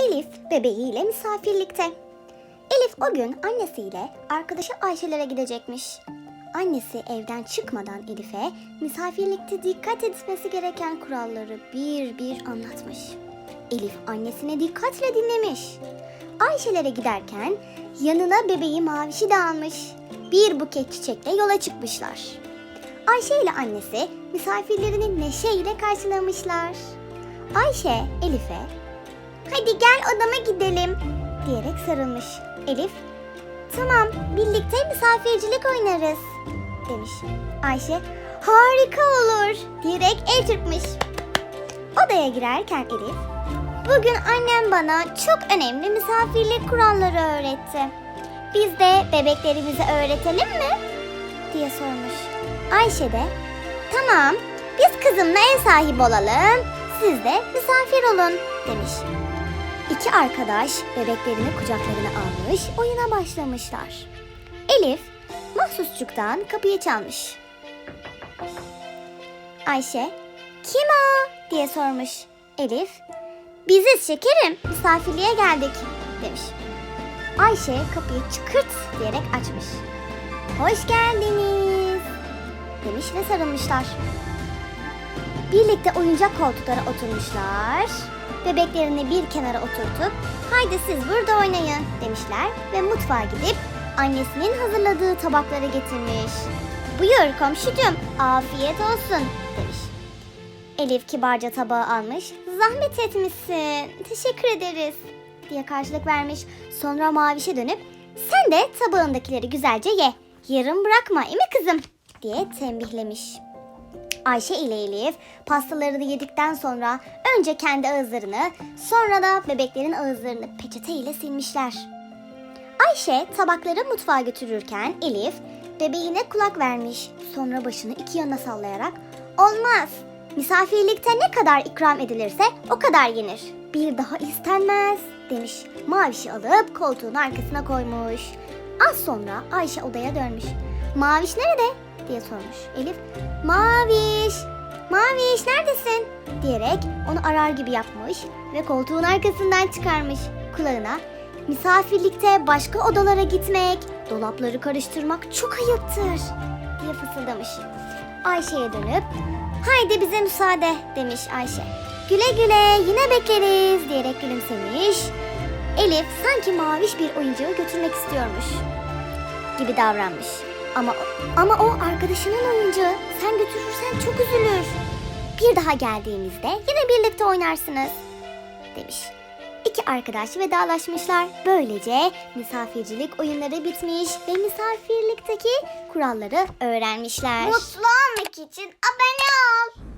Elif bebeğiyle misafirlikte. Elif o gün annesiyle arkadaşı Ayşelere gidecekmiş. Annesi evden çıkmadan Elif'e misafirlikte dikkat etmesi gereken kuralları bir bir anlatmış. Elif annesine dikkatle dinlemiş. Ayşelere giderken yanına bebeği Maviş'i de almış. Bir buket çiçekle yola çıkmışlar. Ayşe ile annesi misafirlerini neşeyle karşılamışlar. Ayşe Elif'e hadi gel odama gidelim diyerek sarılmış. Elif tamam birlikte misafircilik oynarız demiş. Ayşe harika olur diyerek el çırpmış. Odaya girerken Elif bugün annem bana çok önemli misafirlik kuralları öğretti. Biz de bebeklerimize öğretelim mi? diye sormuş. Ayşe de tamam biz kızımla ev sahibi olalım siz de misafir olun demiş. İki arkadaş bebeklerini kucaklarına almış oyuna başlamışlar. Elif mahsusçuktan kapıyı çalmış. Ayşe kim o diye sormuş. Elif biziz şekerim misafirliğe geldik demiş. Ayşe kapıyı çıkırt diyerek açmış. Hoş geldiniz demiş ve sarılmışlar. Birlikte oyuncak koltuklara oturmuşlar. Bebeklerini bir kenara oturtup haydi siz burada oynayın demişler ve mutfağa gidip annesinin hazırladığı tabakları getirmiş. Buyur komşucum afiyet olsun demiş. Elif kibarca tabağı almış. Zahmet etmişsin. Teşekkür ederiz diye karşılık vermiş. Sonra Maviş'e dönüp sen de tabağındakileri güzelce ye. Yarım bırakma değil mi kızım? diye tembihlemiş. Ayşe ile Elif pastalarını yedikten sonra önce kendi ağızlarını sonra da bebeklerin ağızlarını peçete ile silmişler. Ayşe tabakları mutfağa götürürken Elif bebeğine kulak vermiş. Sonra başını iki yana sallayarak olmaz. Misafirlikte ne kadar ikram edilirse o kadar yenir. Bir daha istenmez demiş. Mavişi alıp koltuğun arkasına koymuş. Az sonra Ayşe odaya dönmüş. Maviş nerede? Diye sormuş. Elif, Maviş, Maviş neredesin? diyerek onu arar gibi yapmış ve koltuğun arkasından çıkarmış. Kulağına misafirlikte başka odalara gitmek, dolapları karıştırmak çok ayıptır diye fısıldamış. Ayşe'ye dönüp haydi bize müsaade demiş Ayşe. Güle güle yine bekleriz diyerek gülümsemiş. Elif sanki maviş bir oyuncağı götürmek istiyormuş gibi davranmış. Ama ama o arkadaşının oyuncağı. Sen götürürsen çok üzülür. Bir daha geldiğimizde yine birlikte oynarsınız demiş. İki arkadaş vedalaşmışlar. Böylece misafircilik oyunları bitmiş ve misafirlikteki kuralları öğrenmişler. Mutlu olmak için abone ol.